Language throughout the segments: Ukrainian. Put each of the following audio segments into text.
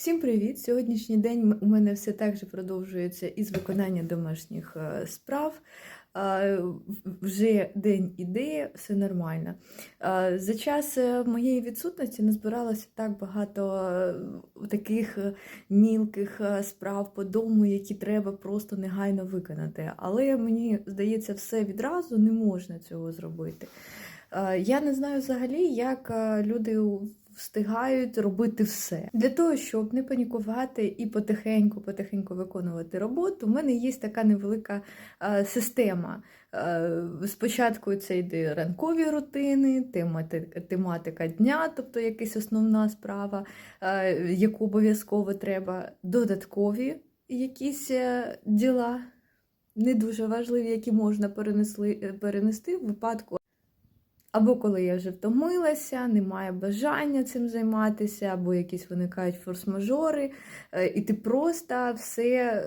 Всім привіт! Сьогоднішній день у мене все так же продовжується із виконання домашніх е, справ. Е, Вже день іде, все нормально. Е, За час моєї відсутності назбиралося так багато таких мілких справ по дому, які треба просто негайно виконати. Але мені здається, все відразу не можна цього зробити. Я не знаю взагалі, як люди встигають робити все. Для того, щоб не панікувати і потихеньку-потихеньку виконувати роботу, у мене є така невелика е, система. Е, Спочатку це йде ранкові рутини, темати- тематика дня, тобто якась основна справа, е, яку обов'язково треба, додаткові якісь е, діла. Не дуже важливі, які можна перенесли, перенести в випадку або коли я вже втомилася, немає бажання цим займатися, або якісь виникають форс-мажори, е, і ти просто все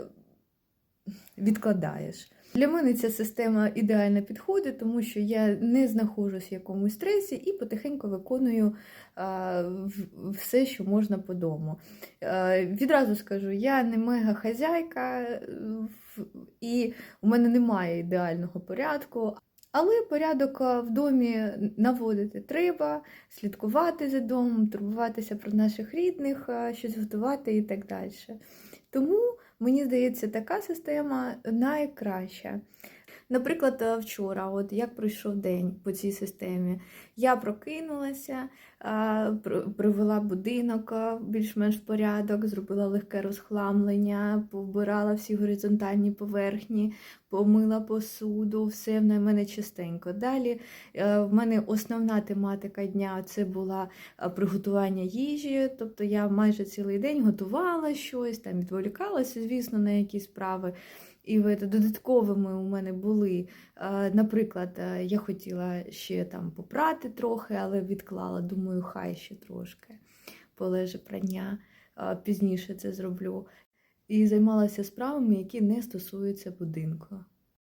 відкладаєш. Для мене ця система ідеально підходить, тому що я не знаходжусь в якомусь стресі і потихеньку виконую а, все, що можна по дому. Е, Відразу скажу, я не мега хазяйка, е, і у мене немає ідеального порядку. Але порядок а, в домі наводити треба, слідкувати за домом, турбуватися про наших рідних, щось готувати і так далі. Тому мені здається, така система найкраща. Наприклад, вчора, от як пройшов день по цій системі, я прокинулася, а, привела будинок більш-менш в порядок, зробила легке розхламлення, повбирала всі горизонтальні поверхні, помила посуду, все в мене чистенько. Далі е, в мене основна тематика дня це була е, приготування їжі. Тобто я майже цілий день готувала щось, там відволікалася, звісно, на якісь справи. І ви додатковими у мене були, наприклад, е, я хотіла ще там попрати трохи, але відклала, думаю, хай ще трошки полеже прання, пізніше це зроблю. І займалася справами, які не стосуються будинку.